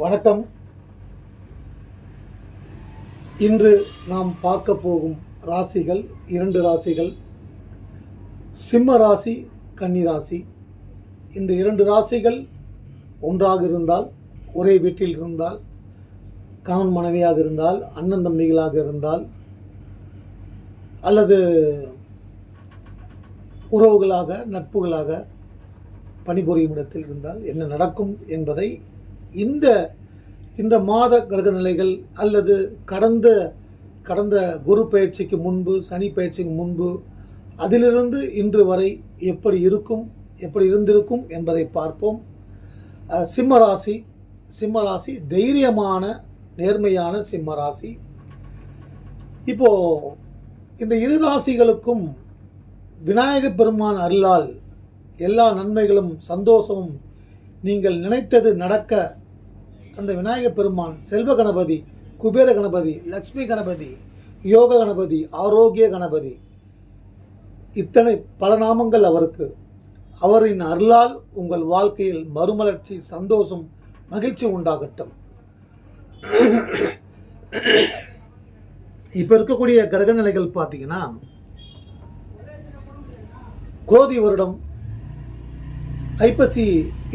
வணக்கம். இன்று நாம் பார்க்க போகும் ராசிகள் இரண்டு ராசிகள். சிம்ம ராசி கன்னி ராசி. இந்த இரண்டு ராசிகள் ஒன்றாக இருந்தால் ஒரே வீட்டில் இருந்தால் கணவன் மனைவியாக இருந்தால் அண்ணன் தம்பிகளாக இருந்தால் அல்லது உறவுகளாக நட்புகளாக பணிபுரியும் இடத்தில் இருந்தால் என்ன நடக்கும் என்பதை இந்த இந்த மாத கிரக நிலைகள் அல்லது கடந்த கடந்த குரு பயிற்சிக்கு முன்பு சனி பயிற்சிக்கு முன்பு அதிலிருந்து இன்று வரை எப்படி இருக்கும் எப்படி இருந்திருக்கும் என்பதை பார்ப்போம். சிம்மராசி சிம்மராசி தைரியமான நேர்மையான சிம்மராசி இப்போது இப்போ இந்த இரு ராசிகளுக்கும் விநாயக பெருமான் அருளால் எல்லா நன்மைகளும் சந்தோஷமும் நீங்கள் நினைத்தது நடக்க அந்த விநாயக பெருமான் செல்வ கணபதி குபேர கணபதி லக்ஷ்மி கணபதி யோக கணபதி ஆரோக்கிய கணபதி. இத்தனை பல நாமங்கள் அவருக்கு. அவரின் அருளால் உங்கள் வாழ்க்கையில் மறுமலர்ச்சி சந்தோஷம் மகிழ்ச்சி உண்டாகட்டும். இப்போ இருக்கக்கூடிய கிரக நிலைகள் பார்த்தீங்கன்னா குரோதி வருடம் ஐப்பசி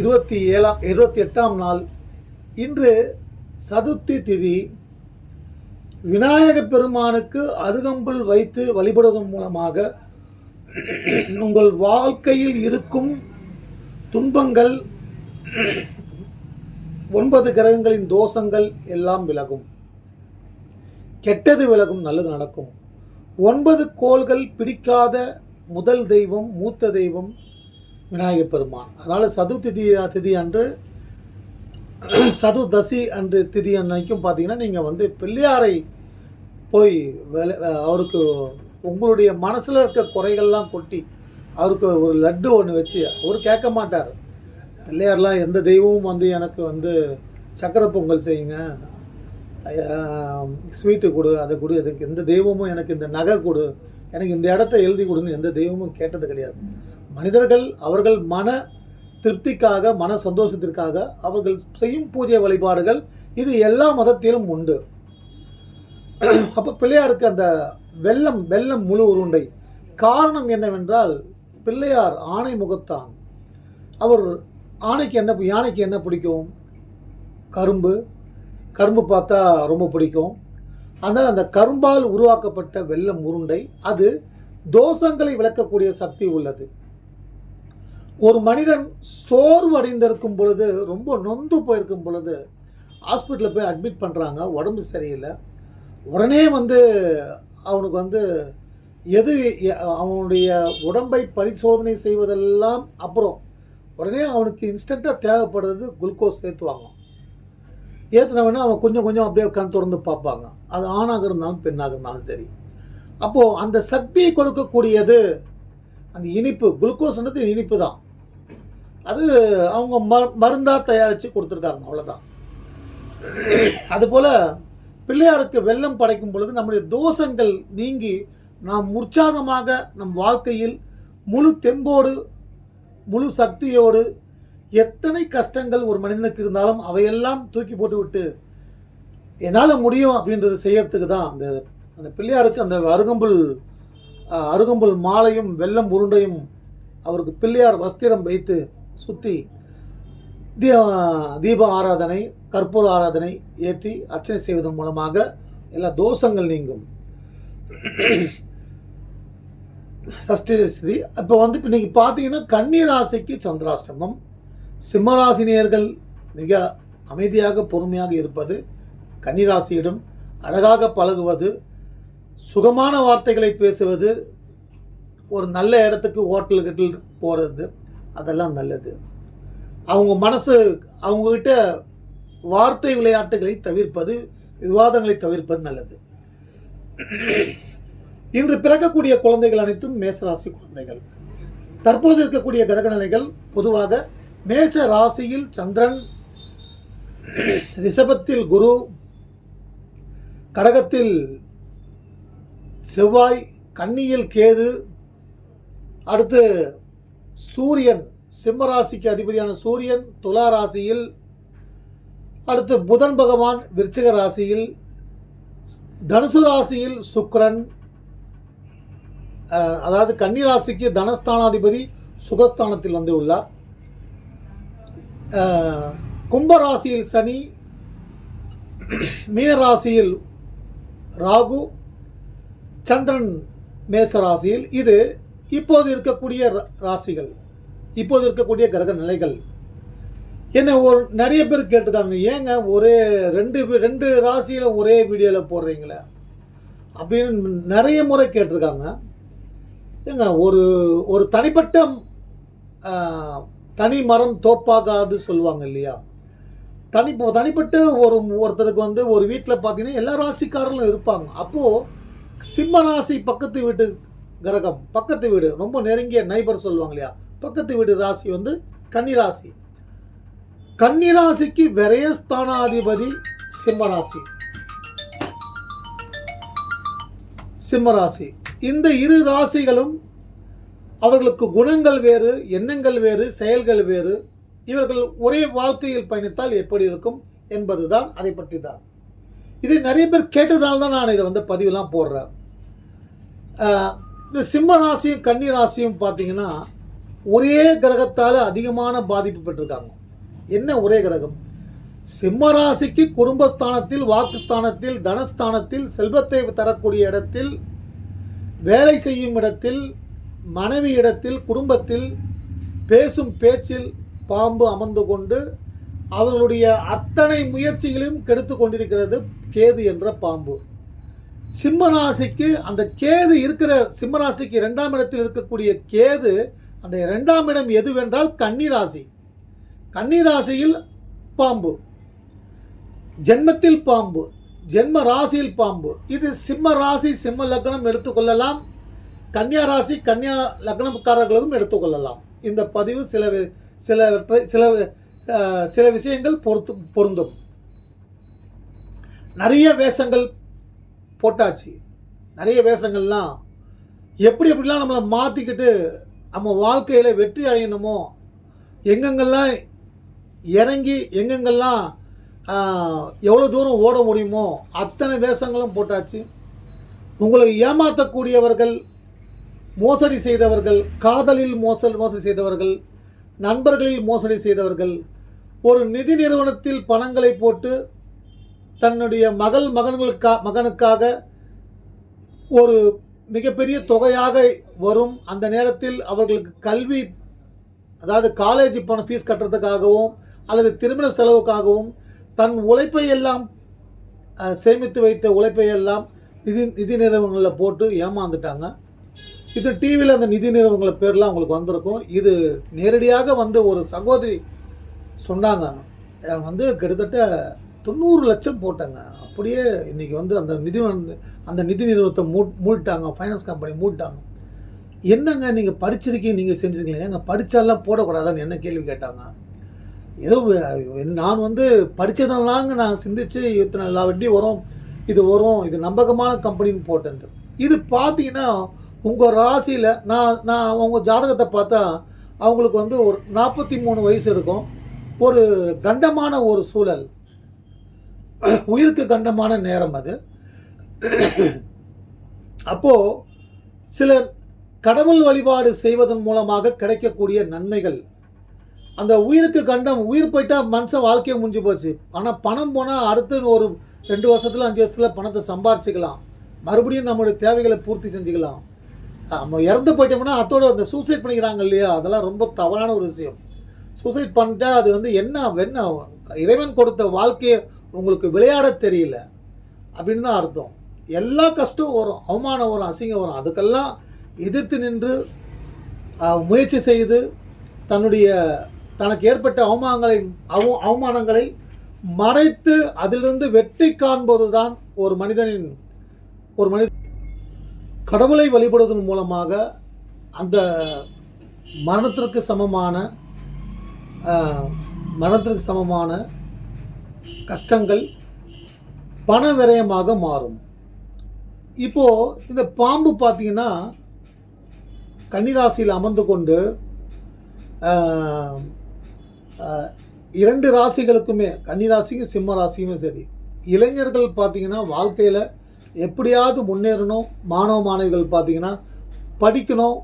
இருபத்தி ஏழாம் இருபத்தி எட்டாம் நாள் இன்று சதுர்த்தி திதி விநாயகப் பெருமானுக்கு அருகம்புல் வைத்து வழிபடுவதன் மூலமாக உங்கள் வாழ்க்கையில் இருக்கும் துன்பங்கள் ஒன்பது கிரகங்களின் தோஷங்கள் எல்லாம் விலகும். கெட்டது விலகும் நல்லது நடக்கும். ஒன்பது கோள்கள் பிடிக்காத முதல் தெய்வம் மூத்த தெய்வம் விநாயகப் பெருமான். அதனால் சதுர்த்தி திதி திதி அன்று சதுர்தசி அன்று திதி அன்னைக்கும் பார்த்தீங்கன்னா நீங்கள் வந்து பிள்ளையாரை போய் வேலை அவருக்கு உங்களுடைய மனசில் இருக்க குறைகள்லாம் கொட்டி அவருக்கு ஒரு லட்டு ஒன்று வச்சு அவர் கேட்க மாட்டார். பிள்ளையார்லாம் எந்த தெய்வமும் வந்து எனக்கு வந்து சக்கரை பொங்கல் செய்யுங்க ஸ்வீட்டு கொடு அதை கொடு எதுக்கு எந்த தெய்வமும் எனக்கு இந்த நகை கொடு எனக்கு இந்த இடத்த எழுதி கொடுன்னு எந்த தெய்வமும் கேட்டது கிடையாது. மனிதர்கள் அவர்கள் மன திருப்திக்காக மன சந்தோஷத்திற்காக அவர்கள் செய்யும் பூஜை வழிபாடுகள் இது எல்லா மதத்திலும் உண்டு. அப்போ பிள்ளையாருக்கு அந்த வெள்ளம் வெள்ளம் முழு உருண்டை. காரணம் என்னவென்றால் பிள்ளையார் ஆணை முகத்தான். அவர் ஆணைக்கு என்ன யானைக்கு என்ன பிடிக்கும்? கரும்பு. கரும்பு பார்த்தா ரொம்ப பிடிக்கும். அதனால் அந்த கரும்பால் உருவாக்கப்பட்ட வெள்ளம் உருண்டை அது தோஷங்களை விளக்கக்கூடிய சக்தி உள்ளது. ஒரு மனிதன் சோர்வு அடைந்திருக்கும் பொழுது ரொம்ப நொந்து போயிருக்கும் பொழுது ஹாஸ்பிட்டலில் போய் அட்மிட் பண்ணுறாங்க உடம்பு சரியில்லை. உடனே வந்து அவனுக்கு வந்து எது அவனுடைய உடம்பை பரிசோதனை செய்வதெல்லாம் அப்புறம் உடனே அவனுக்கு இன்ஸ்டண்ட்டாக தேவைப்படுறது குளுக்கோஸ் சேர்த்துவாங்க ஏற்றுனவொடனே அவன் கொஞ்சம் கொஞ்சம் அப்படியே கண் திறந்து பார்ப்பாங்க. அது ஆணாக இருந்தாலும் பெண்ணாக இருந்தாலும் சரி. அப்போது அந்த சக்தியை கொடுக்கக்கூடியது அந்த இனிப்பு குளுக்கோஸ்ன்றது இனிப்பு தான். அது அவங்க ம மருந்தாக தயாரித்து கொடுத்துருக்காங்க அவ்வளோதான் அதுபோல் பிள்ளையாருக்கு வெள்ளம் படைக்கும் பொழுது நம்முடைய தோஷங்கள் நீங்கி நாம் உற்சாகமாக நம் வாழ்க்கையில் முழு தெம்போடு முழு சக்தியோடு எத்தனை கஷ்டங்கள் ஒரு மனிதனுக்கு இருந்தாலும் அவையெல்லாம் தூக்கி போட்டு விட்டு என்னால் முடியும் அப்படின்றது செய்யறதுக்கு தான் அந்த அந்த பிள்ளையாருக்கு அந்த அருகம்புல் அருகம்புல் மாலையும் வெள்ளம் உருண்டையும் அவருக்கு பிள்ளையார் வஸ்திரம் வைத்து சுற்றி தீ தீப ஆராதனை கற்பூர ஆராதனை ஏற்றி அர்ச்சனை செய்வதன் மூலமாக எல்லா தோஷங்கள் நீங்கும். சஷ்டி ஸ்திதி இப்போ வந்து இப்போ நீங்கள் பார்த்தீங்கன்னா கன்னி ராசிக்கு சந்திராஷ்டமம். சிம்மராசினியர்கள் மிக அமைதியாக பொறுமையாக இருப்பது கன்னிராசியிடம் அழகாக பழகுவது சுகமான வார்த்தைகளை பேசுவது ஒரு நல்ல இடத்துக்கு ஹோட்டல் போகிறது அதெல்லாம் நல்லது. அவங்க மனசு அவங்கக்கிட்ட வார்த்தை விளையாட்டுகளை தவிர்ப்பது விவாதங்களை தவிர்ப்பது நல்லது. இன்று பிறக்கக்கூடிய குழந்தைகள் அனைத்தும் மேசராசி குழந்தைகள். தற்போது இருக்கக்கூடிய கிரக நிலைகள் பொதுவாக மேச ராசியில் சந்திரன் ரிஷபத்தில் குரு கடகத்தில் செவ்வாய் கன்னியில் கேது அடுத்து சூரியன் சிம்மராசிக்கு அதிபதியான சூரியன் துலா ராசியில் அடுத்து புதன் பகவான் விருச்சிக ராசியில் தனுசு ராசியில் சுக்கிரன் அதாவது கன்னி ராசிக்கு தனஸ்தானாதிபதி சுகஸ்தானத்தில் வந்து உள்ளார். கும்ப ராசியில் சனி மீன ராசியில் ராகு சந்திரன் மேச ராசியில் இது இப்போது இருக்கக்கூடிய ரா- ராசிகள் இப்போது இருக்கக்கூடிய கிரக நிலைகள். என்ன ஒரு நிறைய பேர் கேட்டிருக்காங்க ஏங்க ஒரே ரெண்டு பே- ரெண்டு ராசியில் ஒரே வீடியோவில் போடுறீங்களே? அப்படின்னு நிறைய முறை கேட்டிருக்காங்க. ஏங்க ஒரு ஒரு தனிப்பட்ட தனி மரம் தோப்பாகாது சொல்லுவாங்க இல்லையா? தனி தனிப்பட்ட ஒரு ஒருத்தருக்கு வந்து ஒரு வீட்டில் பார்த்தீங்கன்னா எல்லா ராசிக்காரர்களும் இருப்பாங்க. அப்போது சிம்ம ராசி பக்கத்து வீட்டு கிரகம் பக்கத்து வீடு. ரொம்ப நெருங்கிய நைபர் சொல்லுவாங்க இல்லையா? பக்கத்து வீடு ராசி வந்து கன்னிராசி. கன்னிராசிக்கு விரயஸ்தானாதிபதி சிம்மராசி. சிம்மராசி. இந்த இரு ராசிகளும் அவர்களுக்கு குணங்கள் வேறு எண்ணங்கள் வேறு செயல்கள் வேறு. இவர்கள் ஒரே வாழ்க்கையில் பயணித்தால் எப்படி இருக்கும் என்பதுதான் அதை பற்றி தான் இது நிறைய பேர் கேட்டதால் தான் நான் இதை வந்து பதிவுலாம் போடுறேன். இந்த சிம்ம ராசியும் கன்னி ராசியும் பார்த்தீங்கன்னா ஒரே கிரகத்தால் அதிகமான பாதிப்பு பெற்றிருக்காங்க. என்ன ஒரே கிரகம்? சிம்ம ராசிக்கு குடும்பஸ்தானத்தில் வாக்குஸ்தானத்தில் தனஸ்தானத்தில் செல்வத்தை தரக்கூடிய இடத்தில் வேலை செய்யும் இடத்தில் மனைவி இடத்தில் குடும்பத்தில் பேசும் பேச்சில் பாம்பு அமர்ந்து கொண்டு அவர்களுடைய அத்தனை முயற்சிகளையும் கெடுத்து கொண்டிருக்கிறது கேது என்ற பாம்பு. சிம்மராசிக்கு அந்த கேது இருக்கிற சிம்மராசிக்கு இரண்டாம் இடத்தில் இருக்கக்கூடிய கேது அந்த இரண்டாம் இடம் எதுவென்றால் கன்னிராசி. கன்னிராசியில் பாம்பு. ஜென்மத்தில் பாம்பு. ஜென்ம ராசியில் பாம்பு. இது சிம்ம ராசி சிம்ம லக்னம் எடுத்துக்கொள்ளலாம். கன்னியா ராசி கன்னியா லக்னக்காரர்களும் எடுத்துக்கொள்ளலாம். இந்த பதிவு சில சிலவற்றை சில சில விஷயங்கள் பொருத்து பொருந்தும். நிறைய வேஷங்கள் போட்டாச்சு. நிறைய வேஷங்கள்லாம் எப்படி எப்படிலாம் நம்மளை மாற்றிக்கிட்டு நம்ம வாழ்க்கையில் வெற்றி அடையணுமோ எங்கெங்கெல்லாம் இறங்கி எங்கெங்கெல்லாம் எவ்வளோ தூரம் ஓட முடியுமோ அத்தனை வேஷங்களும் போட்டாச்சு. உங்களை ஏமாற்றக்கூடியவர்கள் மோசடி செய்தவர்கள் காதலில் மோசல் மோசடி செய்தவர்கள் நண்பர்களில் மோசடி செய்தவர்கள் ஒரு நிதி நிறுவனத்தில் பணங்களை போட்டு தன்னுடைய மகள் மகன்களுக்கா மகனுக்காக ஒரு மிகப்பெரிய தொகையாக வரும். அந்த நேரத்தில் அவர்களுக்கு கல்வி அதாவது காலேஜ் பணம் ஃபீஸ் கட்டுறதுக்காகவும் அல்லது திருமண செலவுக்காகவும் தன் உழைப்பை எல்லாம் சேமித்து வைத்த உழைப்பை எல்லாம் நிதி நிதி நிறுவனங்களில் போட்டு ஏமாந்துட்டாங்க. இது டிவியில் அந்த நிதி நிறுவனங்கள பேர்லாம் அவங்களுக்கு வந்திருக்கும். இது நேரடியாக வந்து ஒரு சகோதரி சொன்னாங்க. வந்து கிட்டத்தட்ட தொண்ணூறு லட்சம் போட்டாங்க. அப்படியே இன்றைக்கி வந்து அந்த நிதி அந்த நிதி நிறுவனத்தை மூ மூட்டாங்க ஃபைனான்ஸ் கம்பெனி மூட்டாங்க என்னங்க நீங்கள் படிச்சிருக்கீங்க நீங்கள் செஞ்சுருக்கீங்க? எங்கள் படித்தாலாம் போடக்கூடாதான்னு என்ன கேள்வி கேட்டாங்க? ஏதோ நான் வந்து படித்ததெல்லாங்க நான் சிந்திச்சு இத்தனை எல்லா வட்டி வரும் இது வரும் இது நம்பகமான கம்பெனின்னு போட்டேன்ட்டு இது பார்த்தீங்கன்னா உங்கள் ராசியில் நான் நான் உங்கள் ஜாதகத்தை பார்த்தா அவங்களுக்கு வந்து ஒரு நாற்பத்தி மூணு வயசு இருக்கும். ஒரு கண்டமான ஒரு சூழல். உயிருக்கு கண்டமான நேரம் அது. அப்போது சில கடவுள் வழிபாடு செய்வதன் மூலமாக கிடைக்கக்கூடிய நன்மைகள். அந்த உயிருக்கு கண்டம் உயிர் போயிட்டால் மனுஷன் வாழ்க்கையை முடிஞ்சு போச்சு. ஆனால் பணம் போனால் அடுத்து ஒரு ரெண்டு வருஷத்தில் அஞ்சு வருஷத்தில் பணத்தை சம்பாரிச்சிக்கலாம். மறுபடியும் நம்மளுடைய தேவைகளை பூர்த்தி செஞ்சுக்கலாம். நம்ம இறந்து போயிட்டோம்னா அதோட அந்த சூசைட் பண்ணிக்கிறாங்க இல்லையா? அதெல்லாம் ரொம்ப தவறான ஒரு விஷயம். சூசைட் பண்ணிட்டா அது வந்து என்ன என்ன இறைவன் கொடுத்த வாழ்க்கையை உங்களுக்கு விளையாட தெரியல அப்படின்னு தான் அர்த்தம். எல்லா கஷ்டம் வரும் அவமானம் வரும் அசிங்கம் வரும். அதுக்கெல்லாம் எதிர்த்து நின்று முயற்சி செய்து தன்னுடைய தனக்கு ஏற்பட்ட அவமானங்களை அவ அவமானங்களை மறைத்து அதிலிருந்து வெற்றி காண்பது தான் ஒரு மனிதனின் ஒரு மனித கடவுளை வழிபடுவதன் மூலமாக அந்த மரணத்திற்கு சமமான மரணத்திற்கு சமமான கஷ்டங்கள் பண விரயமாக மாறும். இப்போது இந்த பாம்பு பார்த்தீங்கன்னா கன்னிராசியில் அமர்ந்து கொண்டு இரண்டு ராசிகளுக்குமே கன்னி ராசிக்கும் சிம்ம ராசிக்குமே சரி இளைஞர்கள் பார்த்தீங்கன்னா வாழ்க்கையில் எப்படியாவது முன்னேறணும். மாணவ மாணவிகள் பார்த்தீங்கன்னா படிக்கணும்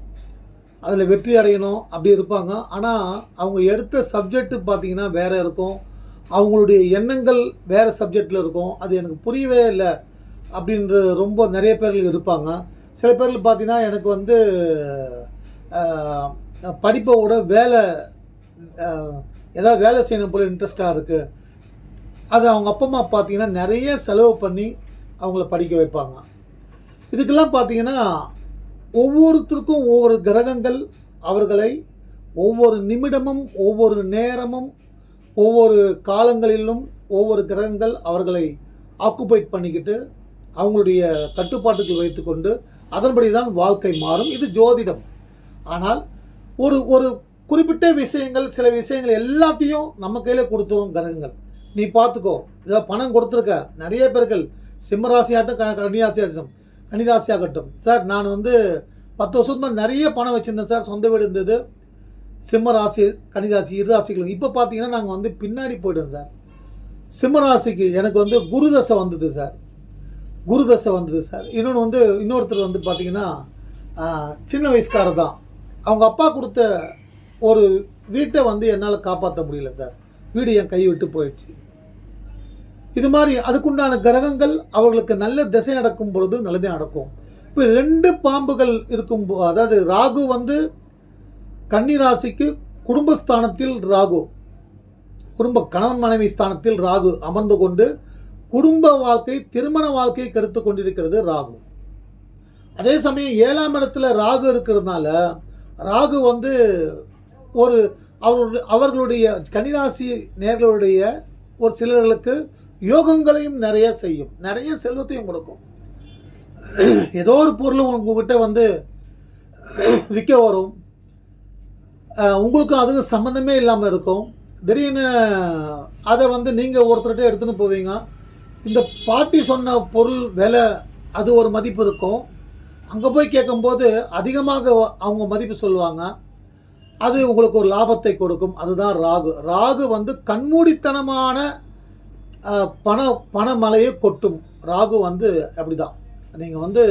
அதில் வெற்றி அடையணும் அப்படி இருப்பாங்க. ஆனால் அவங்க எடுத்த சப்ஜெக்ட்டு பார்த்தீங்கன்னா வேறு இருக்கும். அவங்களுடைய எண்ணங்கள் வேறு சப்ஜெக்டில் இருக்கும். அது எனக்கு புரியவே இல்லை அப்படின்ற ரொம்ப நிறைய பேர்கள் இருப்பாங்க. சில பேரில் பார்த்தீங்கன்னா எனக்கு வந்து படிப்பை விட வேலை ஏதாவது வேலை செய்யணும் போல இன்ட்ரெஸ்டாக இருக்குது அது அவங்க அப்பா அம்மா பார்த்தீங்கன்னா நிறைய செலவு பண்ணி அவங்கள படிக்க வைப்பாங்க. இதுக்கெல்லாம் பார்த்தீங்கன்னா ஒவ்வொருத்தருக்கும் ஒவ்வொரு கிரகங்கள் அவர்களை ஒவ்வொரு நிமிடமும் ஒவ்வொரு நேரமும் ஒவ்வொரு காலங்களிலும் ஒவ்வொரு கிரகங்கள் அவர்களை ஆக்குபைட் பண்ணிக்கிட்டு அவங்களுடைய கட்டுப்பாட்டுக்கு வைத்துக்கொண்டு அதன்படி தான் வாழ்க்கை மாறும். இது ஜோதிடம். ஆனால் ஒரு ஒரு குறிப்பிட்ட விஷயங்கள் சில விஷயங்கள் எல்லாத்தையும் நம்ம கையில் கொடுத்துரும் கிரகங்கள். நீ பார்த்துக்கோ இதை பணம் கொடுத்துருக்க. நிறைய பேர்கள் சிம்மராசியாகட்டும் க கன்னிராசியாகட்டும். கன்னிராசி ஆகட்டும் சார் நான் வந்து பத்து வருஷத்துக்கு நிறைய பணம் வச்சுருந்தேன் சார். சொந்த வீடு இருந்தது. சிம்ம ராசி கன்னிராசி இரு ராசிகளும். இப்போ பார்த்தீங்கன்னா நாங்கள் வந்து பின்னாடி போயிட்டோம் சார். சிம்ம ராசிக்கு எனக்கு வந்து குரு தசை வந்தது சார். குரு தசை வந்தது சார். இன்னொன்று வந்து இன்னொருத்தர் வந்து பார்த்தீங்கன்னா சின்ன வயசுக்காரர் தான். அவங்க அப்பா கொடுத்த ஒரு வீட்டை வந்து என்னால் காப்பாற்ற முடியல சார். வீடு என் கை விட்டு போயிடுச்சு. இது மாதிரி அதுக்குண்டான கிரகங்கள் அவர்களுக்கு நல்ல திசை நடக்கும் பொழுது நல்லதே நடக்கும். இப்போ ரெண்டு பாம்புகள் இருக்கும் அதாவது ராகு வந்து கன்னி ராசிக்கு குடும்பஸ்தானத்தில் ராகு. குடும்ப கணவன் மனைவி ஸ்தானத்தில் ராகு அமர்ந்து கொண்டு குடும்ப வாழ்க்கை திருமண வாழ்க்கையை கெடுத்து கொண்டிருக்கிறது ராகு. அதே சமயம் ஏழாம் இடத்துல ராகு இருக்கிறதுனால ராகு வந்து ஒரு அவர்களுடைய அவர்களுடைய கன்னிராசி நேர்களுடைய ஒரு சிலர்களுக்கு யோகங்களையும் நிறைய செய்யும். நிறைய செல்வத்தையும் கொடுக்கும். ஏதோ ஒரு பொருள் உங்ககிட்ட வந்து விற்க வரும். உங்களுக்கும் அதுக்கு சம்மந்தமே இல்லாமல் இருக்கும். திடீர்னு அதை வந்து நீங்கள் ஒருத்தர்கிட்ட எடுத்துன்னு போவீங்க. இந்த பாட்டி சொன்ன பொருள் விலை அது ஒரு மதிப்பு இருக்கும். அங்கே போய் கேட்கும்போது அதிகமாக அவங்க மதிப்பு சொல்லுவாங்க. அது உங்களுக்கு ஒரு லாபத்தை கொடுக்கும். அதுதான் ராகு. ராகு வந்து கண்மூடித்தனமான பண பணமலையை கொட்டும். ராகு வந்து அப்படிதான். நீங்கள் வந்து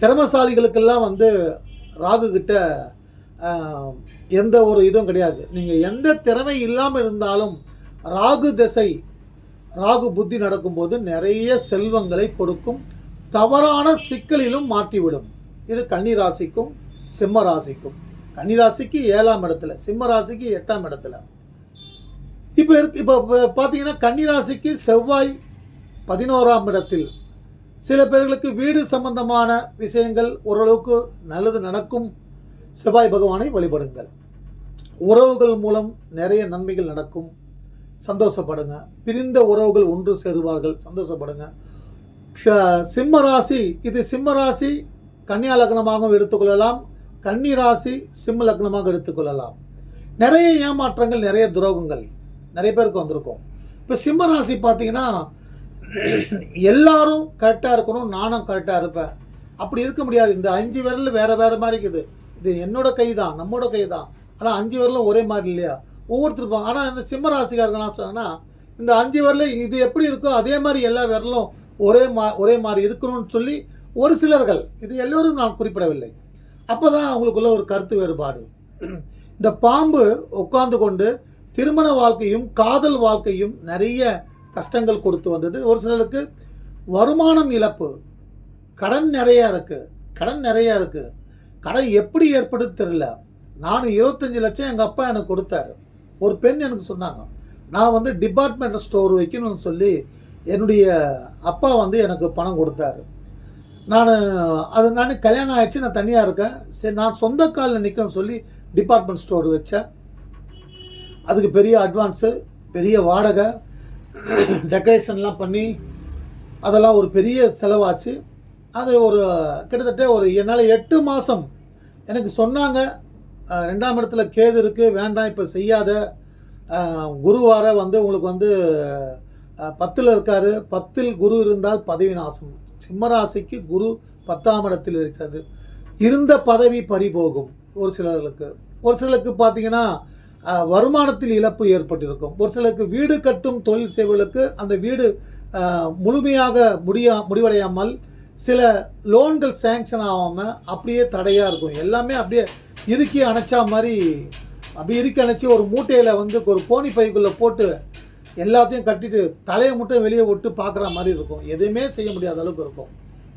திறமசாலிகளுக்கெல்லாம் வந்து ராகு கிட்ட எந்த ஒரு இதுவும் கிடையாது. நீங்கள் எந்த திறமை இல்லாமல் இருந்தாலும் ராகு திசை ராகு புத்தி நடக்கும்போது நிறைய செல்வங்களை கொடுக்கும். தவறான சிக்கலிலும் மாட்டிவிடும். இது கன்னி ராசிக்கும் சிம்ம ராசிக்கும் கன்னிராசிக்கு ஏழாம் இடத்துல சிம்ம ராசிக்கு எட்டாம் இடத்துல. இப்போ இருக்கு இப்போ பார்த்தீங்கன்னா கன்னி ராசிக்கு செவ்வாய் பதினோராம் இடத்தில். சில பேர்களுக்கு வீடு சம்பந்தமான விஷயங்கள் ஓரளவுக்கு நல்லது நடக்கும். செவ்வாய் பகவானை வழிபடுங்கள். உறவுகள் மூலம் நிறைய நன்மைகள் நடக்கும். சந்தோஷப்படுங்க. பிரிந்த உறவுகள் ஒன்று சேருவார்கள். சந்தோஷப்படுங்க. ச- சிம்ம ராசி இது சிம்ம ராசி கன்னியா லக்னமாகவும் எடுத்துக்கொள்ளலாம் கன்னி ராசி சிம்ம லக்னமாக எடுத்துக்கொள்ளலாம் நிறைய ஏமாற்றங்கள் நிறைய துரோகங்கள் நிறைய பேருக்கு வந்திருக்கும். இப்போ சிம்ம ராசி பார்த்தீங்கன்னா எல்லாரும் கரெக்டாக இருக்கணும். நானும் கரெக்டாக இருப்பேன். அப்படி இருக்க முடியாது. இந்த அஞ்சு விரல் வேறு வேறு மாதிரி இருக்குது. இது என்னோட கை தான் நம்மோட கை தான் ஆனால் அஞ்சு வரலும் ஒரே மாதிரி இல்லையா? ஒவ்வொருத்தருப்பாங்க ஆனால் இந்த சிம்ம ராசிக்காரங்க என்ன சொன்னா இந்த அஞ்சு வரல இது எப்படி இருக்கோ அதே மாதிரி எல்லா விரலும் ஒரே மா ஒரே மாதிரி இருக்கணும்னு சொல்லி ஒரு சிலர்கள் இது எல்லோரும் நான் குறிப்பிடவில்லை. அப்போ தான் அவங்களுக்குள்ள ஒரு கருத்து வேறுபாடு. இந்த பாம்பு உட்கார்ந்து கொண்டு திருமண வாழ்க்கையும் காதல் வாழ்க்கையும் நிறைய கஷ்டங்கள் கொடுத்து வந்தது. ஒரு சிலருக்கு வருமானம் இழப்பு. கடன் நிறையா இருக்குது கடன் நிறையா இருக்குது கடன் எப்படி ஏற்படுது தெரியல. நான் இருபத்தஞ்சி லட்சம் எங்கள் அப்பா எனக்கு கொடுத்தாரு. ஒரு பெண் எனக்கு சொன்னாங்க நான் வந்து டிபார்ட்மெண்டல் ஸ்டோர் வைக்கணும்னு சொல்லி என்னுடைய அப்பா வந்து எனக்கு பணம் கொடுத்தாரு. நான் அது நான் கல்யாணம் ஆகிடுச்சு நான் தனியாக இருக்கேன். சரி நான் சொந்த காலில் நிற்கணும்னு சொல்லி டிபார்ட்மெண்ட் ஸ்டோர் வச்சேன். அதுக்கு பெரிய அட்வான்ஸு பெரிய வாடகை டெக்கரேஷன்லாம் பண்ணி அதெல்லாம் ஒரு பெரிய செலவாச்சு. அது ஒரு கிட்டத்தட்ட ஒரு என்னால் எட்டு மாதம் எனக்கு சொன்னாங்க ரெண்டாம் இடத்துல கேது இருக்குது வேண்டாம் இப்போ செய்யாத. குருவார வந்து உங்களுக்கு வந்து பத்தில் இருக்காரு. பத்தில் குரு இருந்தால் பதவி நாசம். சிம்மராசிக்கு குரு பத்தாம் இடத்தில் இருக்கிறது. இருந்த பதவி பறிபோகும் ஒரு சிலர்களுக்கு. ஒரு சிலருக்கு பார்த்தீங்கன்னா வருமானத்தில் இழப்பு ஏற்பட்டிருக்கும். ஒரு சிலருக்கு வீடு கட்டும் தொழில் செய்வர்களுக்கு அந்த வீடு முழுமையாக முடியா முடிவடையாமல் சில லோன்கள் சேங்ஷன் ஆகாமல் அப்படியே தடையாக இருக்கும். எல்லாமே அப்படியே இறுக்கி அணைச்சா மாதிரி அப்படியே இறுக்கி அணைச்சி ஒரு மூட்டையில் வந்து ஒரு கோணி பைக்குள்ளே போட்டு எல்லாத்தையும் கட்டிட்டு தலையை மட்டும் வெளியே விட்டு பார்க்குற மாதிரி இருக்கும். எதுவுமே செய்ய முடியாத அளவுக்கு இருக்கும்.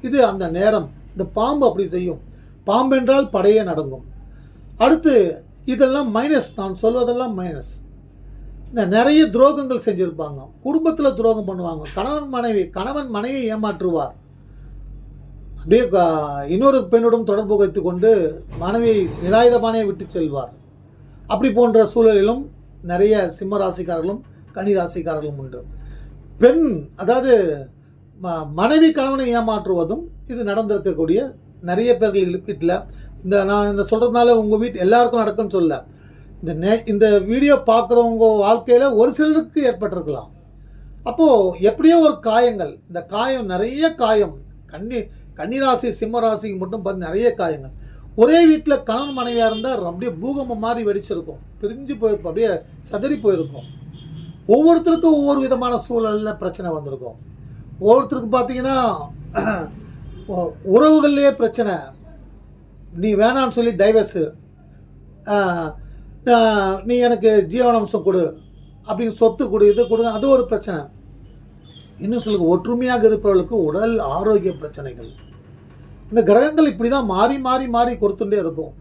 இது அந்த நேரம். இந்த பாம்பு அப்படி செய்யும். பாம்பு என்றால் படையே நடங்கும் அடுத்து இதெல்லாம் மைனஸ் நான் சொல்வதெல்லாம் மைனஸ் நிறைய துரோகங்கள் செஞ்சுருப்பாங்க. குடும்பத்தில் துரோகம் பண்ணுவாங்க. கணவன் மனைவி கணவன் மனைவி ஏமாற்றுவார். அப்படியே இன்னொரு பெண்ணுடன் தொடர்பு வைத்து கொண்டு மனைவியை நிராயுதபானையை விட்டு செல்வார். அப்படி போன்ற சூழலிலும் நிறைய சிம்ம ராசிக்காரர்களும் கனி ராசிக்காரர்களும் உண்டு. பெண் அதாவது ம- மனைவி கணவனை ஏமாற்றுவதும் இது நடந்திருக்கக்கூடிய நிறைய பேர்கள் வீட்டில் இந்த நான் இந்த சொல்கிறதுனால உங்கள் வீட்டு எல்லாருக்கும் நடக்கும்னு சொல்ல. இந்த நே இந்த வீடியோ பார்க்குறவங்க வாழ்க்கையில் ஒரு சிலருக்கு ஏற்பட்டிருக்கலாம். அப்போது எப்படியோ ஒரு காயங்கள் இந்த காயம் நிறைய காயம் கன்னி கன்னிராசி சிம்மராசிக்கு மட்டும் பார்த்து நிறைய காயங்கள். ஒரே வீட்டில் கணவன் மனைவியாக இருந்தால் அப்படியே பூகம்பம் மாதிரி வெடிச்சிருக்கும். பிரிஞ்சு போயிருக்கும் அப்படியே சதறி போயிருக்கும். ஒவ்வொருத்தருக்கும் ஒவ்வொரு விதமான சூழலில் பிரச்சனை வந்திருக்கும். ஒவ்வொருத்தருக்கு பார்த்தீங்கன்னா உறவுகள்லேயே பிரச்சனை. நீ வேணான்னு சொல்லி டைவர்ஸு நீ எனக்கு ஜீவனாம்சம் கொடு. அப்படின்னு சொத்து கொடு இது கொடுங்க அது ஒரு பிரச்சனை. இன்னும் சொல்லுங்க ஒற்றுமையாக இருப்பவர்களுக்கு உடல் ஆரோக்கிய பிரச்சனைகள். இந்த கிரகங்கள் இப்படி தான் மாறி மாறி மாறி கொடுத்துட்டே இருக்கும்.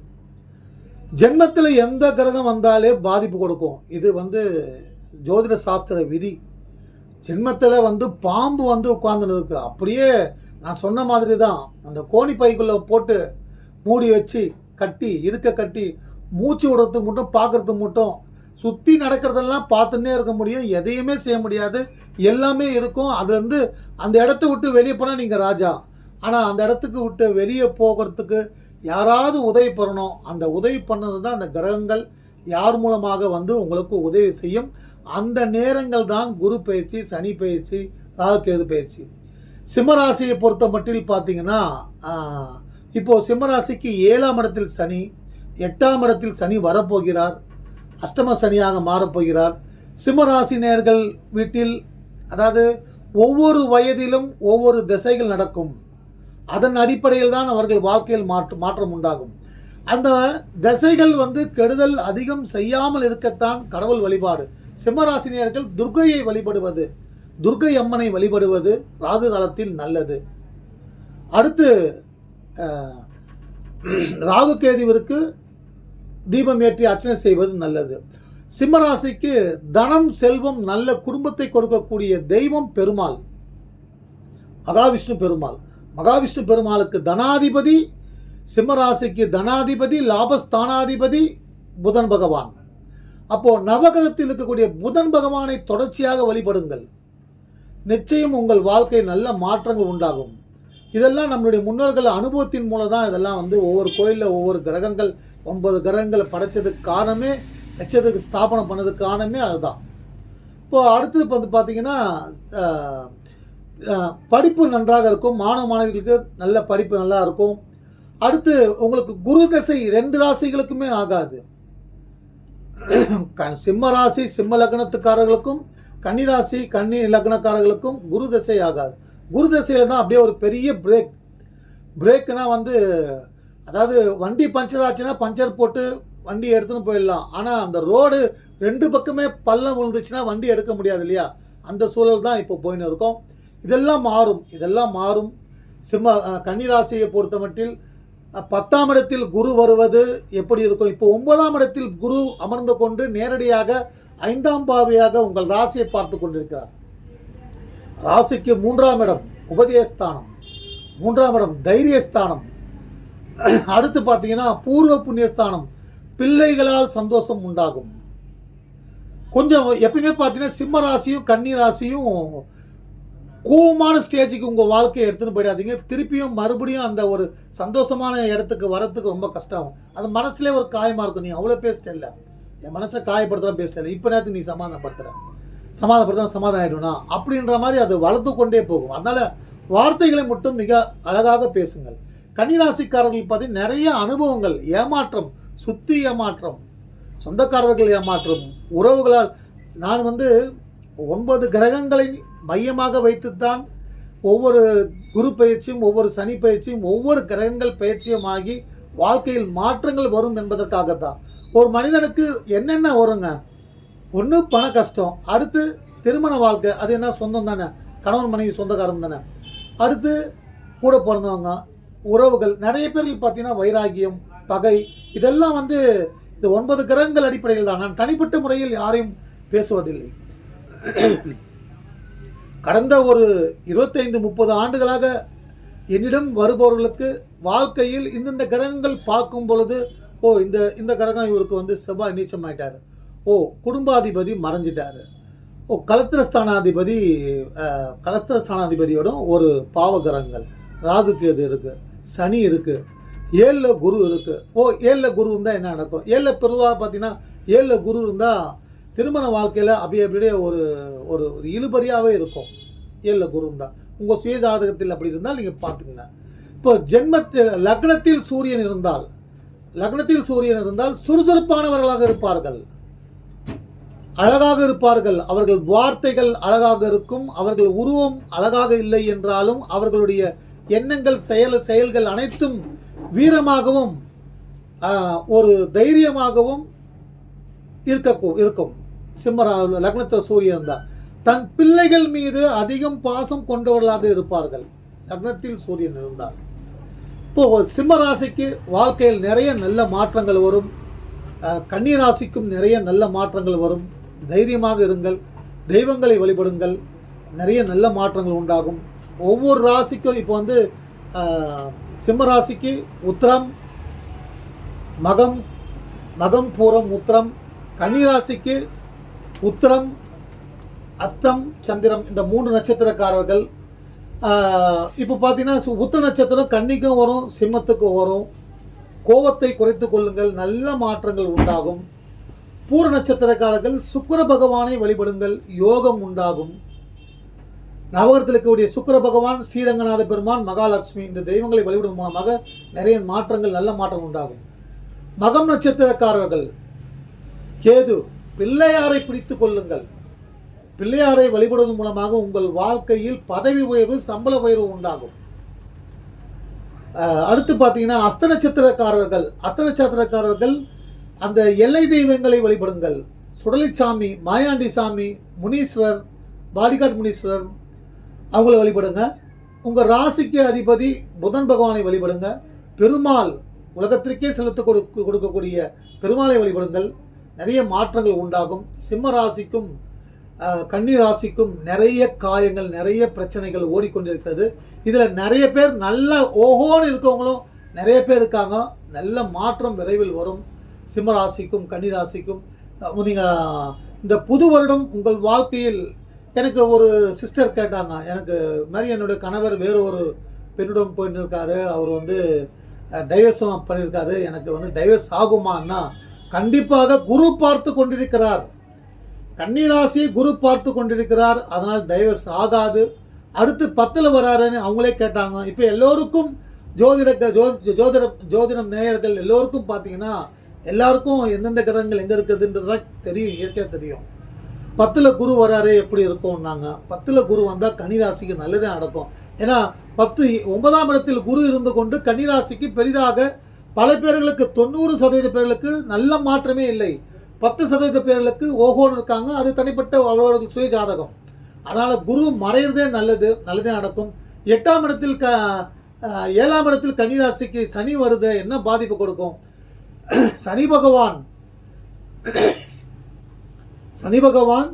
ஜென்மத்தில் எந்த கிரகம் வந்தாலே பாதிப்பு கொடுக்கும். இது வந்து ஜோதிட சாஸ்திர விதி. ஜென்மத்தில் வந்து பாம்பு வந்து உட்கார்ந்துன்னு இருக்குது அப்படியே நான் சொன்ன மாதிரி தான் அந்த கோணி பைக்குள்ளே போட்டு மூடி வச்சு கட்டி இருக்க கட்டி மூச்சு விடுறதுக்கு மட்டும் பார்க்கறதுக்கு மட்டும் சுற்றி நடக்கிறதெல்லாம் பார்த்துன்னே இருக்க முடியும். எதையுமே செய்ய முடியாது. எல்லாமே இருக்கும். அதுலேருந்து அந்த இடத்த விட்டு வெளியே போனால் நீங்கள் ராஜா. ஆனால் அந்த இடத்துக்கு விட்டு வெளியே போகிறதுக்கு யாராவது உதவி பண்ணணும். அந்த உதவி பண்ணது தான் அந்த கிரகங்கள் யார் மூலமாக வந்து உங்களுக்கு உதவி செய்யும். அந்த நேரங்கள் தான் குரு பயிற்சி சனி பயிற்சி ராகுகேது பயிற்சி. சிம்மராசியை பொறுத்த மட்டில் பார்த்தீங்கன்னா இப்போது சிம்மராசிக்கு ஏழாம் இடத்தில் சனி எட்டாம் இடத்தில் சனி வரப்போகிறார். அஷ்டம சனியாக மாறப்போகிறார் சிம்மராசி நேர்கள் வீட்டில் அதாவது ஒவ்வொரு வயதிலும் ஒவ்வொரு திசைகள் நடக்கும். அதன் அடிப்படையில் தான் அவர்கள் வாழ்க்கையில் மாற்று மாற்றம் உண்டாகும். அந்த திசைகள் வந்து கெடுதல் அதிகம் செய்யாமல் இருக்கத்தான் கடவுள் வழிபாடு. சிம்மராசினியர்கள் துர்க்கையை வழிபடுவது துர்க்கை அம்மனை வழிபடுவது ராகு காலத்தில் நல்லது. அடுத்து ராகு கேதுவிற்கு தீபம் ஏற்றி அர்ச்சனை செய்வது நல்லது. சிம்மராசிக்கு தனம் செல்வம் நல்ல குடும்பத்தை கொடுக்கக்கூடிய தெய்வம் பெருமாள். மகாவிஷ்ணு பெருமாள். மகாவிஷ்ணு பெருமாளுக்கு தனாதிபதி சிம்மராசிக்கு தனாதிபதி லாபஸ்தானாதிபதி புதன் பகவான். அப்போது நவகிரகத்தில் இருக்கக்கூடிய புதன் பகவானை தொடர்ச்சியாக வழிபடுங்கள். நிச்சயம் உங்கள் வாழ்க்கை நல்ல மாற்றங்கள் உண்டாகும். இதெல்லாம் நம்மளுடைய முன்னோர்கள் அனுபவத்தின் மூலம் தான் இதெல்லாம் வந்து ஒவ்வொரு கோயிலில் ஒவ்வொரு கிரகங்கள் ஒன்பது கிரகங்களை படைச்சதுக்கு காரணமே லட்சத்துக்கு ஸ்தாபனம் பண்ணதுக்கு காரணமே அதுதான். இப்போது அடுத்தது வந்து பார்த்திங்கன்னா படிப்பு நன்றாக இருக்கும் மாணவ மாணவிகளுக்கு நல்ல படிப்பு நல்லா இருக்கும். அடுத்து உங்களுக்கு குரு தசை ரெண்டு ராசிகளுக்குமே ஆகாது. க- சிம்ம ராசி சிம்ம லக்னத்துக்காரர்களுக்கும் கன்னி ராசி கன்னி லக்னக்காரர்களுக்கும் குரு தசை ஆகாது. குரு தசையில் தான் அப்படியே ஒரு பெரிய பிரேக் பிரேக்குனா வந்து அதாவது வண்டி பஞ்சர் ஆச்சுன்னா பஞ்சர் போட்டு வண்டி எடுத்துன்னு போயிடலாம். ஆனால் அந்த ரோடு ரெண்டு பக்கமே பள்ளம் விழுந்துச்சுன்னா வண்டி எடுக்க முடியாது இல்லையா? அந்த சூழல் தான் இப்போ போயின்னு இருக்கோம். இதெல்லாம் மாறும். இதெல்லாம் மாறும். சிம்ம கன்னிராசியை பொறுத்த மட்டில் பத்தாம் இடத்தில் குரு வருவது எப்படி இருக்கும்? இப்போ ஒன்பதாம் இடத்தில் குரு அமர்ந்து கொண்டு நேரடியாக ஐந்தாம் பார்வையாக உங்கள் ராசியை பார்த்து கொண்டிருக்கிறார். ராசிக்கு மூன்றாம் இடம் உபதேஸ்தானம் மூன்றாம் இடம் தைரியஸ்தானம். அடுத்து பார்த்தீங்கன்னா பூர்வ புண்ணியஸ்தானம் பிள்ளைகளால் சந்தோஷம் உண்டாகும். கொஞ்சம் எப்பயுமே பார்த்தீங்கன்னா சிம்ம ராசியும் கன்னி ராசியும் கூவமான ஸ்டேஜுக்கு உங்கள் வாழ்க்கையை எடுத்துன்னு போயிடாதீங்க. திருப்பியும் மறுபடியும் அந்த ஒரு சந்தோஷமான இடத்துக்கு வரத்துக்கு ரொம்ப கஷ்டம் அது மனசுலேயே ஒரு காயமாக இருக்கும். நீ அவ்வளோ பேசிட்ட இல்லை என் மனசை காயப்படுத்தலாம் பேசிட்ட இல்லை இப்போ நேரத்துக்கு நீ சமாதானப்படுத்துகிற சமாதானப்படுத்த சமாதானம் ஆகிடும்னா அப்படின்ற மாதிரி அது வளர்த்து கொண்டே போகும். அதனால் வார்த்தைகளை மட்டும் மிக அழகாக பேசுங்கள். கன்னிராசிக்காரர்கள் பற்றி நிறைய அனுபவங்கள் ஏமாற்றம் சுத்தி ஏமாற்றம் சொந்தக்காரர்கள் ஏமாற்றம் உறவுகளால் நான் வந்து ஒன்பது கிரகங்களை மையமாக வைத்துத்தான் ஒவ்வொரு குரு பயிற்சியும் ஒவ்வொரு சனி பயிற்சியும் ஒவ்வொரு கிரகங்கள் பயிற்சியுமாகி வாழ்க்கையில் மாற்றங்கள் வரும் என்பதற்காகத்தான். ஒரு மனிதனுக்கு என்னென்ன வருங்க? ஒன்று பண கஷ்டம் அடுத்து திருமண வாழ்க்கை அது என்ன சொந்தம் தானே. கணவன் மனைவி சொந்தக்காரன் தானே. அடுத்து கூட பிறந்தவங்க உறவுகள் நிறைய பேருக்கு பார்த்தீங்கன்னா வைராகியம் பகை இதெல்லாம் வந்து இந்த ஒன்பது கிரகங்கள் அடிப்படையில் தான். நான் தனிப்பட்ட முறையில் யாரையும் பேசுவதில்லை. கடந்த ஒரு இருபத்தைந்து முப்பது ஆண்டுகளாக என்னிடம் வருபவர்களுக்கு வாழ்க்கையில் இந்தந்த கிரகங்கள் பார்க்கும் பொழுது ஓ இந்த இந்த கிரகம் இவருக்கு வந்து செவ்வாய் நீச்சமாயிட்டாரு. ஓ குடும்பாதிபதி மறைஞ்சிட்டாரு. ஓ கலத்திரஸ்தானாதிபதி கலத்திரஸ்தானாதிபதியோடும் ஒரு பாவகரங்கள். ராகு கேது இருக்குது சனி இருக்குது ஏழில் குரு இருக்குது ஓ ஏழில் குரு இருந்தால் என்ன நடக்கும்? ஏழில் பெருவாக பார்த்தீங்கன்னா ஏழில் குரு இருந்தால் திருமண வாழ்க்கையில் அப்படியே அப்படியே ஒரு ஒரு ஒரு இழுபறியாகவே இருக்கும். ஏழில் குரு இருந்தால் உங்கள் சுய ஜாதகத்தில் அப்படி இருந்தால் நீங்கள் பார்த்துங்க இப்போ ஜென்மத்தில் லக்னத்தில் சூரியன் இருந்தால் லக்னத்தில் சூரியன் இருந்தால் சுறுசுறுப்பானவர்களாக இருப்பார்கள். அழகாக இருப்பார்கள். அவர்கள் வார்த்தைகள் அழகாக இருக்கும். அவர்கள் உருவம் அழகாக இல்லை என்றாலும் அவர்களுடைய எண்ணங்கள் செயல் செயல்கள் அனைத்தும் வீரமாகவும் ஒரு தைரியமாகவும் இருக்க இருக்கும். சிம்மரா லக்னத்தில் சூரியன் தான் தன் பிள்ளைகள் மீது அதிகம் பாசம் கொண்டவர்களாக இருப்பார்கள். லக்னத்தில் சூரியன் இருந்தால் இப்போ சிம்ம ராசிக்கு வாழ்க்கையில் நிறைய நல்ல மாற்றங்கள் வரும். கன்னி ராசிக்கும் நிறைய நல்ல மாற்றங்கள் வரும். தைரியமாக இருங்கள் தெய்வங்களை வழிபடுங்கள் நிறைய நல்ல மாற்றங்கள் உண்டாகும். ஒவ்வொரு ராசிக்கும் இப்போ வந்து சிம்ம ராசிக்கு உத்திரம் மகம் மகம் பூரம் உத்திரம் கன்னி ராசிக்கு உத்திரம் அஸ்தம் சந்திரம் இந்த மூன்று நட்சத்திரக்காரர்கள். இப்போ பார்த்தீங்கன்னா சு- உத்திர நட்சத்திரம் கன்னிக்கும் வரும் சிம்மத்துக்கும் வரும். கோபத்தை குறைத்து கொள்ளுங்கள் நல்ல மாற்றங்கள் உண்டாகும். பூர நட்சத்திரக்காரர்கள் சுக்கர பகவானை வழிபடுங்கள் யோகம் உண்டாகும். நவகரத்தில் இருக்கக்கூடிய சுக்கிர பகவான் ஸ்ரீரங்கநாத பெருமான் மகாலட்சுமி இந்த தெய்வங்களை வழிபடுவதன் மூலமாக நிறைய மாற்றங்கள் நல்ல மாற்றம் உண்டாகும். மகம் நட்சத்திரக்காரர்கள் கேது பிள்ளையாரை பிடித்து கொள்ளுங்கள். பிள்ளையாரை வழிபடுவதன் மூலமாக உங்கள் வாழ்க்கையில் பதவி உயர்வு சம்பள உயர்வு உண்டாகும். அடுத்து பார்த்தீங்கன்னா அஸ்த நட்சத்திரக்காரர்கள் அஸ்த நட்சத்திரக்காரர்கள் அந்த எல்லை தெய்வங்களை வழிபடுங்கள். சுடலிச்சாமி மாயாண்டி சாமி முனீஸ்வர் பாடிகாட் முனீஸ்வரர் அவங்கள வழிபடுங்க. உங்கள் ராசிக்கு அதிபதி புதன் பகவானை வழிபடுங்க. பெருமாள் உலகத்திற்கே செலுத்த கொடுக்க கொடுக்கக்கூடிய பெருமாளை வழிபடுங்கள். நிறைய மாற்றங்கள் உண்டாகும். சிம்ம ராசிக்கும் கன்னி ராசிக்கும் நிறைய காயங்கள் நிறைய பிரச்சனைகள் ஓடிக்கொண்டிருக்கிறது. இதில் நிறைய பேர் நல்ல ஓஹோன்னு இருக்கவங்களும் நிறைய பேர் இருக்காங்க. நல்ல மாற்றம் விரைவில் வரும். சிம்மராசிக்கும் கன்னிராசிக்கும் நீங்கள் இந்த புது வருடம் உங்கள் வாழ்க்கையில் எனக்கு ஒரு சிஸ்டர் கேட்டாங்க. எனக்கு மாதிரி என்னுடைய கணவர் வேறு ஒரு பெண்ணிடம் போயின்னு இருக்காரு அவர் வந்து டைவர்ஸும் பண்ணியிருக்காரு. எனக்கு வந்து டைவர்ஸ் ஆகுமான்னா கண்டிப்பாக குரு பார்த்து கொண்டிருக்கிறார். கன்னிராசி குரு பார்த்து கொண்டிருக்கிறார். அதனால் டைவர்ஸ் ஆகாது. அடுத்து பத்தில் வராருன்னு அவங்களே கேட்டாங்க. இப்போ எல்லோருக்கும் ஜோதிட ஜோ ஜோதிட ஜோதிடம் நேயர்கள் எல்லோருக்கும் பார்த்தீங்கன்னா எல்லாருக்கும் எந்தெந்த கிரகங்கள் எங்கே இருக்குதுன்றதுலாம் தெரியும் இயற்கையாக தெரியும். பத்தில் குரு வராரு எப்படி இருக்கும்னாங்க. பத்தில் குரு வந்தால் கன்னிராசிக்கு நல்லதே நடக்கும். ஏன்னா பத்து ஒன்பதாம் இடத்தில் குரு இருந்து கொண்டு கன்னிராசிக்கு பெரிதாக பல பேர்களுக்கு தொண்ணூறு சதவீத பேர்களுக்கு நல்ல மாற்றமே இல்லை. பத்து சதவீத பேர்களுக்கு ஓஹோன்னு இருக்காங்க. அது தனிப்பட்ட அவர்களுக்கு சுய ஜாதகம். அதனால் குரு மறையிறதே நல்லது நல்லதே நடக்கும். எட்டாம் இடத்தில் க ஏழாம் இடத்தில் கன்னிராசிக்கு சனி வருது என்ன பாதிப்பு கொடுக்கும்? சனி பகவான். சனி பகவான்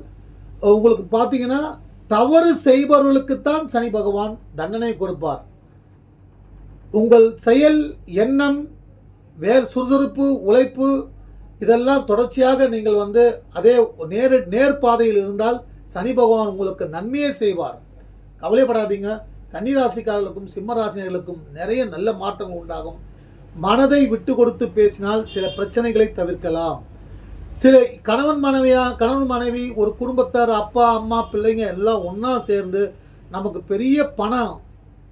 உங்களுக்கு பார்த்தீங்கன்னா தவறு செய்பவர்களுக்குத்தான் சனி பகவான் தண்டனை கொடுப்பார். உங்கள் செயல் எண்ணம் வேர் சுறுசுறுப்பு உழைப்பு இதெல்லாம் தொடர்ச்சியாக நீங்கள் வந்து அதே நேர் நேர்பாதையில் இருந்தால் சனி பகவான் உங்களுக்கு நன்மையே செய்வார். கவலைப்படாதீங்க. கன்னிராசிக்காரர்களுக்கும் சிம்மராசினர்களுக்கும் நிறைய நல்ல மாற்றங்கள் உண்டாகும். மனதை விட்டு கொடுத்து பேசினால் சில பிரச்சனைகளை தவிர்க்கலாம். சில கணவன் மனைவியா கணவன் மனைவி ஒரு குடும்பத்தார் அப்பா அம்மா பிள்ளைங்க எல்லாம் ஒன்றா சேர்ந்து நமக்கு பெரிய பணம்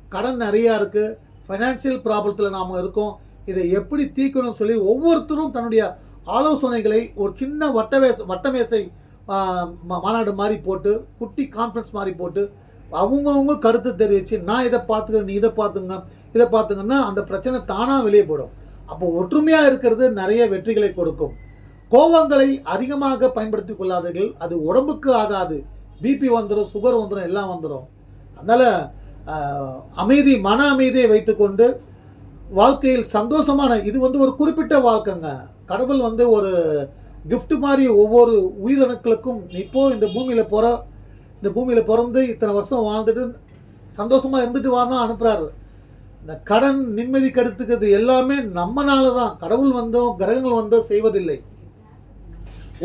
கடன் நிறையா இருக்குது ஃபைனான்சியல் ப்ராப்ளத்தில் நாம் இருக்கோம். இதை எப்படி தீர்க்கணும்னு சொல்லி ஒவ்வொருத்தரும் தன்னுடைய ஆலோசனைகளை ஒரு சின்ன வட்டவேச வட்டமேசை மா- மாநாடு மாதிரி போட்டு குட்டி கான்ஃபரன்ஸ் மாதிரி போட்டு அவங்கவுங்க கருத்து தெரிவித்து நான் இதை பார்த்துக்கிறேன் நீ இதை பார்த்துங்க இதை பார்த்துங்கன்னா அந்த பிரச்சனை தானாக வெளியே போடும் அப்போ ஒற்றுமையாக இருக்கிறது நிறைய வெற்றிகளை கொடுக்கும். கோவங்களை அதிகமாக பயன்படுத்தி கொள்ளாதீர்கள். அது உடம்புக்கு ஆகாது. பிபி வந்துடும் சுகர் வந்துடும் எல்லாம் வந்துடும் அதனால் அமைதி மன அமைதியை வைத்துக்கொண்டு வாழ்க்கையில் சந்தோஷமான இது வந்து ஒரு குறிப்பிட்ட வாழ்க்கைங்க. கடவுள் வந்து ஒரு கிஃப்ட் மாதிரி ஒவ்வொரு உயிரணுக்களுக்கும் இப்போ இந்த பூமியில் போகிற இந்த பூமியில் பிறந்து இத்தனை வருஷம் வாழ்ந்துட்டு சந்தோஷமாக இருந்துட்டு வாங்க அனுப்புகிறாரு இந்த கடன் நிம்மதி கெடுத்துக்கிறது எல்லாமே நம்மனால தான் கடவுள் வந்தோ கிரகங்கள் வந்தோ செய்வதில்லை.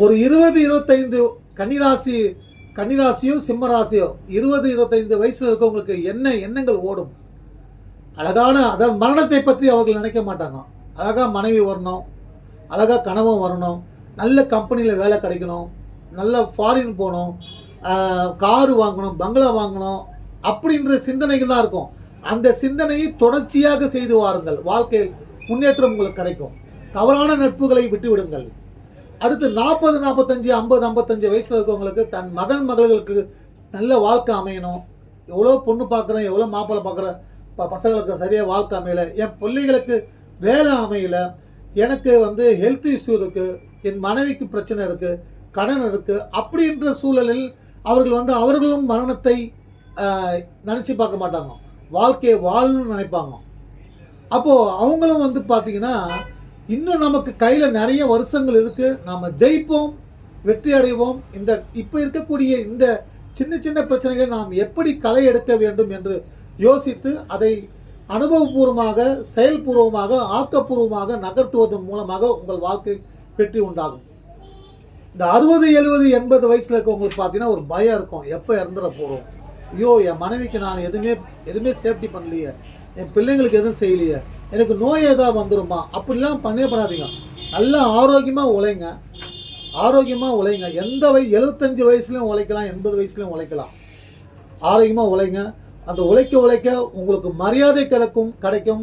ஒரு இருபது இருபத்தைந்து கன்னிராசி கன்னிராசியும் சிம்மராசியும் இருபது இருபத்தைந்து வயசில் இருக்கவங்களுக்கு என்ன எண்ணங்கள் ஓடும்? அழகான அதாவது மரணத்தை பற்றி அவர்கள் நினைக்க மாட்டாங்க. அழகாக மனைவி வரணும் அழகாக கனவும் வரணும் நல்ல கம்பெனியில் வேலை கிடைக்கணும் நல்ல ஃபாரின் போகணும் காரு வாங்கணும் பங்களா வாங்கணும் அப்படின்ற சிந்தனைகள் தான் இருக்கும். அந்த சிந்தனையை தொடர்ச்சியாக செய்து வாருங்கள். வாழ்க்கையில் முன்னேற்றம் உங்களுக்கு கிடைக்கும். தவறான நட்புகளை விட்டு விடுங்கள் அடுத்து நாற்பது நாற்பத்தஞ்சு ஐம்பது ஐம்பத்தஞ்சு வயசில் இருக்கவங்களுக்கு தன் மகன் மகள்களுக்கு நல்ல வாழ்க்கை அமையணும். எவ்வளோ பொண்ணு பார்க்குறேன் எவ்வளோ மாப்பிள்ளை பார்க்குறேன் ப பசங்களுக்கு சரியாக வாழ்க்கை அமையலை. என் பிள்ளைகளுக்கு வேலை அமையலை. எனக்கு வந்து ஹெல்த் இஷ்யூ இருக்குது என் மனைவிக்கு பிரச்சனை இருக்குது கடன் இருக்குது அப்படின்ற சூழலில் அவர்கள் வந்து அவர்களும் மரணத்தை நினச்சி பார்க்க மாட்டாங்க. வாழ்க்கையை வாழணும்னு நினைப்பாங்க. அப்போது அவங்களும் வந்து பார்த்தீங்கன்னா இன்னும் நமக்கு கையில் நிறைய வருஷங்கள் இருக்குது நாம் ஜெயிப்போம் வெற்றி அடைவோம். இந்த இப்போ இருக்கக்கூடிய இந்த சின்ன சின்ன பிரச்சனைகளை நாம் எப்படி களை எடுக்க வேண்டும் என்று யோசித்து அதை அனுபவபூர்வமாக செயல்பூர்வமாக ஆக்கப்பூர்வமாக நகர்த்துவதன் மூலமாக உங்கள் வாழ்க்கை வெற்றி உண்டாகும். இந்த அறுபது எழுபது எண்பது வயசில் இருக்கவங்களுக்கு பார்த்தீங்கன்னா ஒரு பயம் இருக்கும். எப்போ இறந்துட போகிறோம் ஐயோ என் மனைவிக்கு நான் எதுவுமே எதுவுமே சேஃப்டி பண்ணலையே. என் பிள்ளைங்களுக்கு எதுவும் செய்யலையே. எனக்கு நோய் ஏதாவது வந்துருமா? அப்படிலாம் பண்ணே பண்ணாதீங்க. நல்லா ஆரோக்கியமாக உழைங்க. ஆரோக்கியமாக உழைங்க. எந்த வய எழுபத்தஞ்சு வயசுலையும் உழைக்கலாம் எண்பது வயசுலையும் உழைக்கலாம். ஆரோக்கியமாக உழைங்க. அந்த உழைக்க உழைக்க உங்களுக்கு மரியாதை கிடைக்கும் கிடைக்கும்.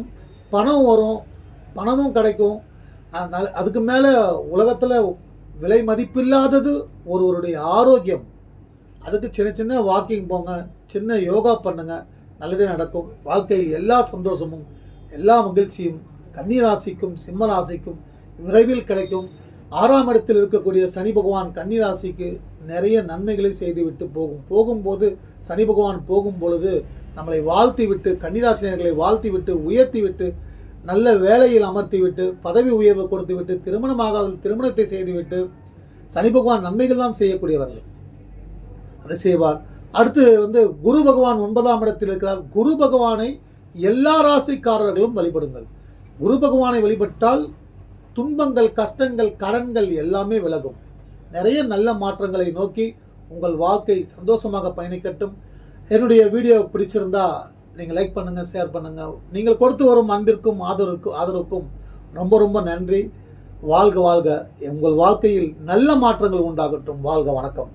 பணம் வரும். பணமும் கிடைக்கும். அதனால் அதுக்கு மேலே உலகத்தில் விலை மதிப்பில்லாதது ஒருவருடைய ஆரோக்கியம். அதுக்கு சின்ன சின்ன வாக்கிங் போங்க சின்ன யோகா பண்ணுங்க நல்லதே நடக்கும். வாழ்க்கையில் எல்லா சந்தோஷமும் எல்லா மகிழ்ச்சியும் கன்னிராசிக்கும் சிம்ம ராசிக்கும் விரைவில் கிடைக்கும். ஆறாம் இடத்தில் இருக்கக்கூடிய சனி பகவான் கன்னிராசிக்கு நிறைய நன்மைகளை செய்துவிட்டு போகும். போகும்போது சனி பகவான் போகும் பொழுது நம்மளை வாழ்த்தி விட்டு கன்னிராசினர்களை வாழ்த்தி விட்டு உயர்த்தி விட்டு நல்ல வேலையில் அமர்த்திவிட்டு பதவி உயர்வு கொடுத்துவிட்டு திருமணமாகாத திருமணத்தை செய்துவிட்டு சனி பகவான் நன்மைகள் தான் செய்யக்கூடியவர்கள். அதை செய்வார் அடுத்து வந்து குரு பகவான் ஒன்பதாம் இடத்தில் இருக்கிறார். குரு பகவானை எல்லா ராசிக்காரர்களும் வழிபடுங்கள். குரு பகவானை வழிபட்டால் துன்பங்கள் கஷ்டங்கள் கடன்கள் எல்லாமே விலகும். நிறைய நல்ல மாற்றங்களை நோக்கி உங்கள் வாழ்க்கை சந்தோஷமாக பயணிக்கட்டும். என்னுடைய வீடியோ பிடிச்சிருந்தா நீங்கள் லைக் பண்ணுங்கள் ஷேர் பண்ணுங்கள் நீங்கள் கொடுத்து வரும் அன்பிற்கும் ஆதரவுக்கும் ஆதரவுக்கும் ரொம்ப ரொம்ப நன்றி. வாழ்க வாழ்க. உங்கள் வாழ்க்கையில் நல்ல மாற்றங்கள் உண்டாகட்டும். வாழ்க வணக்கம்.